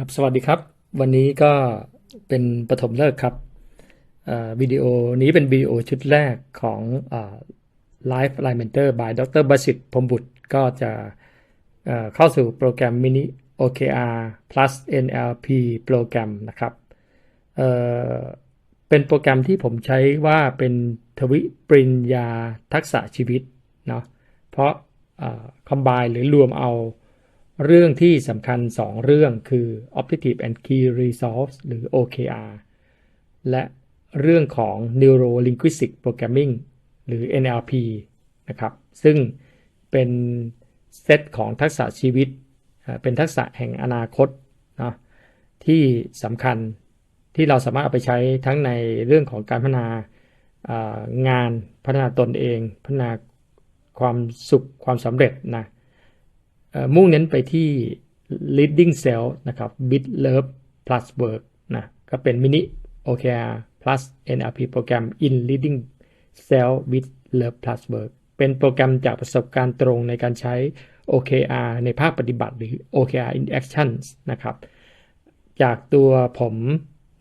ครับสวัสดีครับ วันนี้ก็เป็นปฐมฤกษ์ครับวิดีโอนี้เป็นวิดีโอชุดแรกของอ Life l i m e n t e r by ดรบัสิตพรมบุตรก็จะเข้าสู่โปรแกรม Mini OKR plus NLP โปรแกรมนะครับเเป็นโปรแกรมที่ผมใช้ว่าเป็นทวิปริญญาทักษะชีวิตเนาะเพราะคอมไบหรือรวมเอา เรื่องที่สำคัญ 2 เรื่องคือ Objective and Key Results หรือ OKR และเรื่องของ Neuro Linguistic Programming หรือ NLP นะครับ ซึ่งเป็นเซตของทักษะชีวิต เป็นทักษะแห่งอนาคตนะที่สำคัญที่เราสามารถเอาไปใช้ทั้งในเรื่องของการพัฒนางานพัฒนาตนเอง พัฒนาความสุขความสำเร็จนะ มุ่งเน้นไปที่ leading cell นะครับ with love plus work นะก็เป็นมินิ OKR plus NLP โปรแกรม in leading cell with love plus work เป็นโปรแกรมจากประสบการณ์ตรงในการใช้ OKR ในภาคปฏิบัติหรือ OKR in actions นะครับ จากตัวผม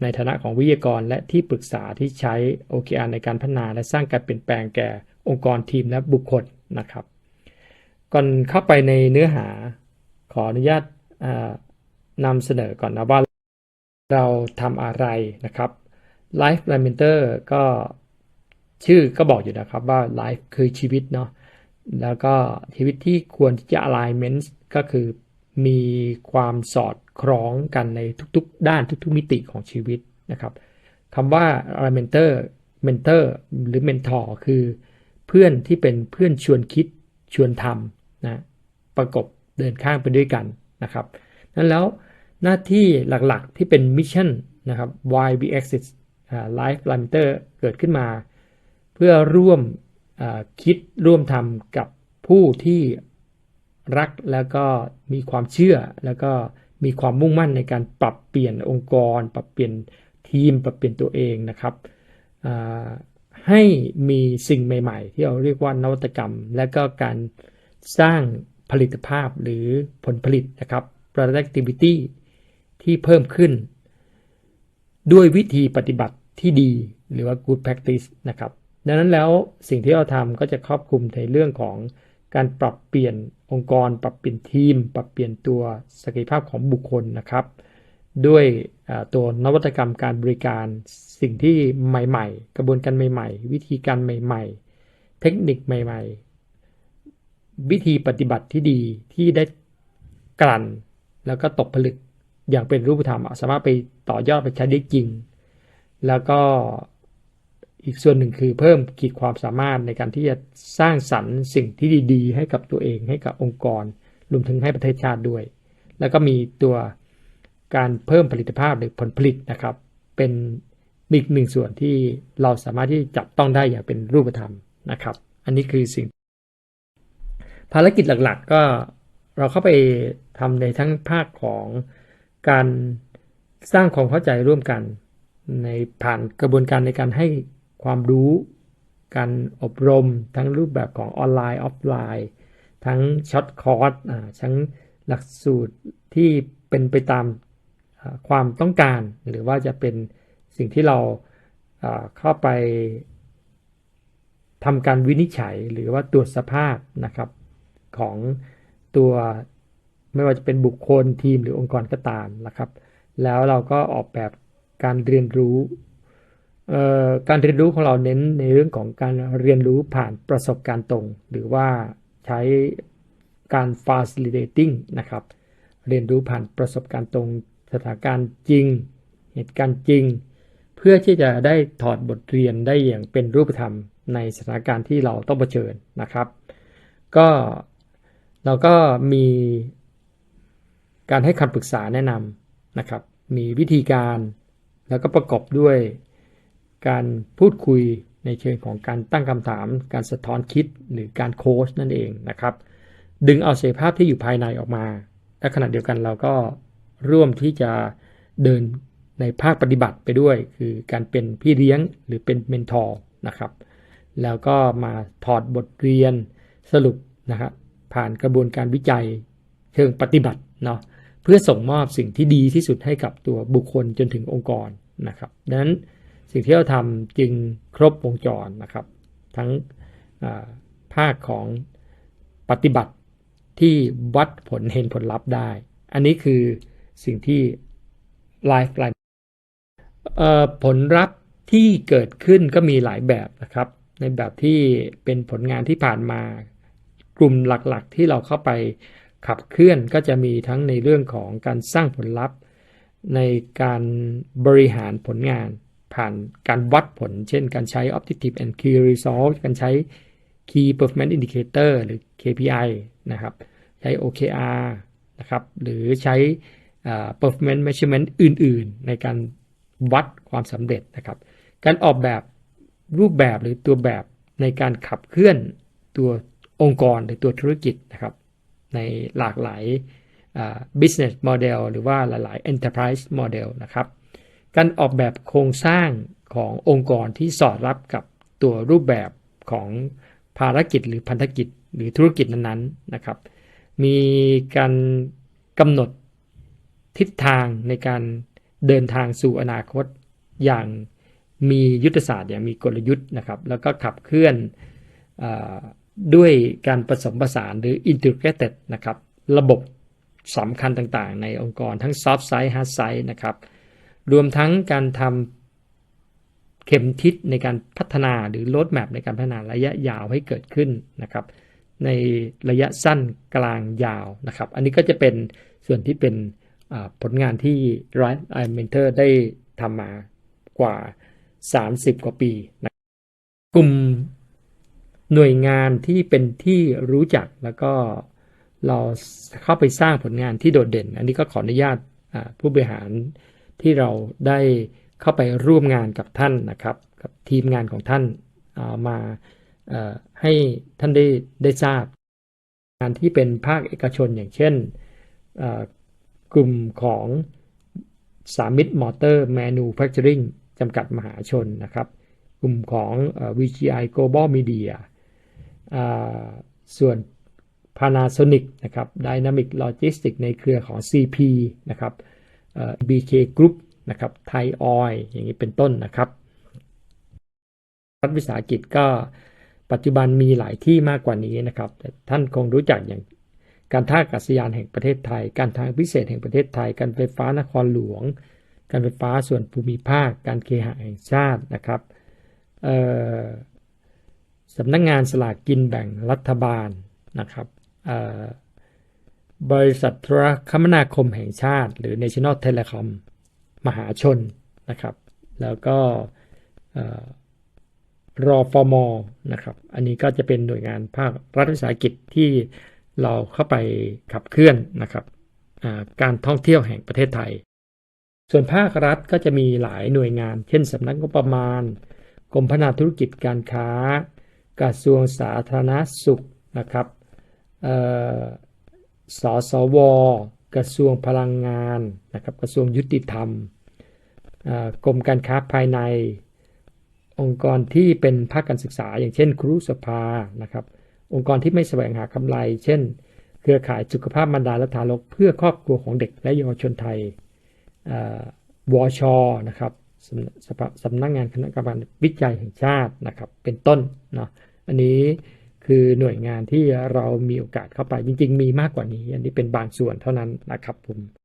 ในฐานะของวิทยากรและที่ปรึกษาที่ใช้ OKR ในการพัฒนาและสร้างการเปลี่ยนแปลงแก่องค์กรทีมและบุคคลนะครับ ก่อนเข้าไปในเนื้อหาขออนุญาตนำเสนอก่อนนะว่าเราทำอะไรนะครับ Life r i m e n t e r ก็ชื่อก็บอกอยู่นะครับว่า Life คือชีวิตเนาะแล้วก็ชีวิตที่ควรที่จะ alignment ก็คือมีความสอดคล้องกันในทุกๆ ด้านทุกๆ มิติของชีวิตนะครับคำว่า alignmentor mentor หรือ mentor คือเพื่อนที่เป็นเพื่อนชวนคิดชวนทำ นะประกบเดินข้างไปด้วยกันนะครับนั้นแล้วหน้าที่หลักๆที่เป็นมิชชั่นนะครับ why we exist life limiter เกิดขึ้นมา เพื่อร่วมคิดร่วมทำกับผู้ที่รักแล้วก็มีความเชื่อแล้วก็มีความมุ่งมั่นในการปรับเปลี่ยนองค์กร ปรับเปลี่ยนทีม ปรับเปลี่ยนตัวเองนะครับให้มีสิ่งใหม่ ๆ ที่เราเรียกว่านวัตกรรม และก็การ สร้างผลิตภาพหรือผลผลิตนะครับ productivity ที่เพิ่มขึ้น ด้วยวิธีปฏิบัติที่ดีหรือว่า good practice นะครับ ดังนั้นแล้วสิ่งที่เราทำก็จะครอบคลุมในเรื่องของการปรับเปลี่ยนองค์กร ปรับเปลี่ยนทีม ปรับเปลี่ยนตัวศักยภาพของบุคคลนะครับ ด้วยตัวนวัตกรรมการบริการสิ่งที่ใหม่ ๆ กระบวนการใหม่ ๆ วิธีการใหม่ ๆ เทคนิคใหม่ ๆ วิธีปฏิบัติที่ดีที่ได้กลั่น แล้วก็ตกผลึกอย่างเป็นรูปธรรมสามารถไปต่อยอดไปใช้ได้จริง แล้วก็อีกส่วนหนึ่งคือเพิ่มขีดความสามารถในการที่จะสร้างสรรค์สิ่งที่ดี ๆ ให้กับตัวเองให้กับองค์กร รวมถึงให้ประเทศชาติด้วย แล้วก็มีตัวการเพิ่มผลิตภาพหรือผลผลิตนะครับ เป็นอีกหนึ่งส่วนที่เราสามารถที่จับต้องได้อย่างเป็นรูปธรรมนะครับ อันนี้คือสิ่ง ภารกิจหลักๆ ก็เราเข้าไปทำในทั้งภาคของการสร้างความเข้าใจร่วมกัน ในผ่านกระบวนการในการให้ความรู้ การอบรมทั้งรูปแบบของออนไลน์ออฟไลน์ ทั้งช็อตคอร์สอ่าทั้งหลักสูตรที่เป็นไปตามความต้องการ หรือว่าจะเป็นสิ่งที่เราอ่าเข้าไปทำการวินิจฉัยหรือว่าตรวจสภาพนะครับ ของตัวไม่ว่าจะเป็นบุคคลทีมหรือองค์กรก็ตามนะครับ แล้วเราก็ออกแบบการเรียนรู้การเรียนรู้ของเราเน้นในเรื่องของการเรียนรู้ผ่านประสบการณ์ตรง หรือว่าใช้การ facilitating นะครับ เรียนรู้ผ่านประสบการณ์ตรงสถานการณ์จริง เหตุการณ์จริง เพื่อที่จะได้ถอดบทเรียนได้อย่างเป็นรูปธรรมในสถานการณ์ที่เราต้องเผชิญนะครับ ก็ เราก็มีการให้คำปรึกษาแนะนำนะครับ มีวิธีการแล้วก็ประกอบด้วยการพูดคุยในเชิงของการตั้งคำถาม การสะท้อนคิดหรือการโค้ชนั่นเองนะครับ ดึงเอาศักยภาพที่อยู่ภายในออกมา และขณะเดียวกันเราก็ร่วมที่จะเดินในภาคปฏิบัติไปด้วย คือการเป็นพี่เลี้ยงหรือเป็นเมนทอร์นะครับ แล้วก็มาถอดบทเรียนสรุปนะครับ ผ่านกระบวนการวิจัยเชิงปฏิบัติเนาะเพื่อส่งมอบสิ่งที่ดีที่สุดให้กับตัวบุคคลจนถึงองค์กรนะครับดังนั้นสิ่งที่เราทำจึงครบวงจรนะครับ ทั้งาภาคของปฏิบัติที่วัดผลเห็นผลลัพธ์ได้ อันนี้คือสิ่งที่ Lifeline เอ่อผลลัพธ์ที่เกิดขึ้นก็มีหลายแบบนะครับ ในแบบที่เป็นผลงานที่ผ่านมา กลุ่มหลักๆ ที่เราเข้าไปขับเคลื่อนก็จะมีทั้งในเรื่องของการสร้างผลลัพธ์ ในการบริหารผลงาน ผ่านการวัดผล เช่น การใช้ Objective and Key Result การใช้ Key Performance Indicator หรือ KPI นะครับ ใช้ OKR นะครับ หรือใช้ Performance Measurement อื่นๆ ในการวัดความสำเร็จนะครับ การออกแบบรูปแบบหรือตัวแบบในการขับเคลื่อนตัว องค์กรหรือตัวธุรกิจนะครับ ในหลากหลาย business model หรือว่าหลาย ๆ enterprise model นะครับ การออกแบบโครงสร้างขององค์กรที่สอดรับกับตัวรูปแบบของภารกิจหรือพันธกิจหรือธุรกิจนั้น ๆ นะครับ มีการกำหนดทิศทางในการเดินทางสู่อนาคตอย่างมียุทธศาสตร์อย่างมีกลยุทธ์นะครับ แล้วก็ขับเคลื่อนอ ด้วยการผสมผสานหรือ integrated นะครับระบบสำคัญต่างๆ ในองค์กรทั้ง soft side hard side นะครับรวมทั้งการทำเข็มทิศในการพัฒนาหรือ road map ในการพัฒนาระยะยาวให้เกิดขึ้นนะครับในระยะสั้นกลางยาวนะครับ อันนี้ก็จะเป็นส่วนที่เป็นผลงานที่ Right i Mentor ได้ทำมากว่า 30 กว่าปีนะกลุ่ม หน่วยงานที่เป็นที่รู้จักแล้วก็เราเข้าไปสร้างผลงานที่โดดเด่น อันนี้ก็ขออนุญาตผู้บริหารที่เราได้เข้าไปร่วมงานกับท่านนะครับกับทีมงานของท่านเอามาให้ท่านได้ได้ทราบ งานที่เป็นภาคเอกชนอย่างเช่นกลุ่มของสามิตรมอเตอร์แมนูแฟคเจอริงจำกัดมหาชนนะครับ กลุ่มของ VGI Global Media ส่วน Panasonic นะครับ Dynamic Logistics ในเครือของ CP นะครับ BK Group นะครับ Thai Oil อย่างนี้เป็นต้นนะครับรัฐวิสาหกิจก็ปัจจุบันมีหลายที่มากกว่านี้นะครับ แต่ท่านคงรู้จักอย่างการท่าอากาศยานแห่งประเทศไทย การทางพิเศษแห่งประเทศไทย การไฟฟ้านครหลวง การไฟฟ้าส่วนภูมิภาค การเคหะแห่งชาตินะครับ สำนักงงานสลากกินแบ่งรัฐบาลนะครับบริษัทโทรคมนาคมแห่งชาติ หรือ National Telecom มหาชนนะครับ แล้วก็เอ่อรอฟอมนะครับ อันนี้ก็จะเป็นหน่วยงานภาครัฐวิสาหกิจที่เราเข้าไปขับเคลื่อนนะครับการท่องเที่ยวแห่งประเทศไทย ส่วนภาครัฐก็จะมีหลายหน่วยงาน เช่นสำนักงบประมาณ กรมพัฒนาธุรกิจการค้า กระทรวงสาธารณสุขนะครับสสว กระทรวงพลังงานนะครับกระทรวงยุติธรรมกรมการค้าภายใน องค์กรที่เป็นภาคการศึกษา อย่างเช่น ครูสภานะครับองค์กรที่ไม่แสวงหากำไร เช่น เครือข่ายสุขภาพมารดาและทารกเพื่อครอบครัวของเด็กและเยาวชนไทยอ่าวชนะครับ สำนักงานคณะกรรมการวิจัยแห่งชาตินะครับ เป็นต้นเนาะอันนี้คือหน่วยงานที่เรามีโอกาสเข้าไปจริง ๆ มีมากกว่านี้ อันนี้เป็นบางส่วนเท่านั้นนะครับผม